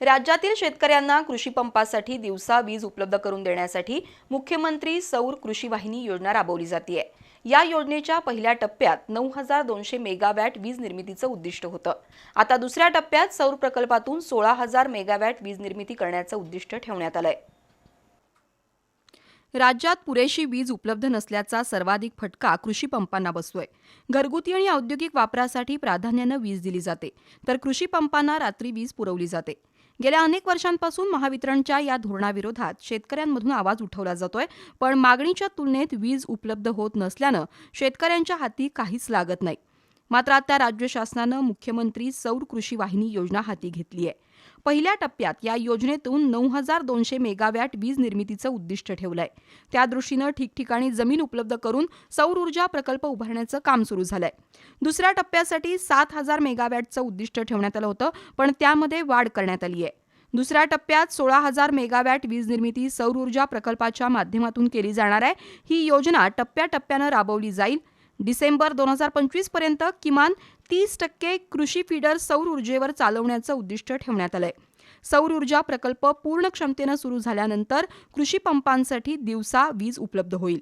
राज्यातील शेतकऱ्यांना कृषी पंपासाठी दिवसा वीज उपलब्ध करून देण्यासाठी मुख्यमंत्री सौर कृषी वाहिनी योजना राबवली जाते या योजनेच्या पहिल्या टप्प्यात नऊ हजार दोनशे मेगावॅट वीज निर्मितीचं उद्दिष्ट होतं. आता दुसऱ्या टप्प्यात सौर प्रकल्पातून सोळा हजार मेगावॅट वीज निर्मिती करण्याचं उद्दिष्ट ठेवण्यात आलंय. राज्यात पुरेशी वीज उपलब्ध नसल्याचा सर्वाधिक फटका कृषी पंपांना बसतोय. घरगुती आणि औद्योगिक वापरासाठी प्राधान्यानं वीज दिली जाते. तर कृषी पंपांना रात्री वीज पुरवली जाते. गेल्या अनेक वर्षांपासून महावितरणच्या या धोरणाविरोधात शेतकऱ्यांमधून आवाज उठवला जातोय पण मागणीच्या तुलनेत वीज उपलब्ध होत नसल्यानं शेतकऱ्यांच्या हाती काहीच लागत नाही. मात्र आता राज्य शासनानं मुख्यमंत्री सौर कृषी वाहिनी योजना हाती घेतली आहे. पहिल्या टप्प्यात या योजनेतून नऊ हजार दोनशे मेगावॅट वीज निर्मितीचं उद्दिष्ट ठेवलं त्या दृष्टीनं ठिकठिकाणी जमीन उपलब्ध करून सौर ऊर्जा प्रकल्प उभारण्याचं काम सुरू झालंय. दुसऱ्या टप्प्यासाठी सात हजार मेगावॅटचं उद्दिष्ट ठेवण्यात आलं होतं पण त्यामध्ये वाढ करण्यात आली आहे. दुसऱ्या टप्प्यात सोळा हजार मेगावॅट वीज निर्मिती सौर ऊर्जा प्रकल्पाच्या माध्यमातून केली जाणार आहे. ही योजना टप्प्याटप्प्यानं राबवली जाईल. डिसेंबर दोन हजार पंचवीसपर्यंत किमान तीस टक्के कृषी फीडर सौर ऊर्जेवर चालवण्याचं उद्दिष्ट ठेवण्यात आलंय. सौर ऊर्जा प्रकल्प पूर्ण क्षमतेनं सुरू झाल्यानंतर कृषी पंपांसाठी दिवसा वीज उपलब्ध होईल.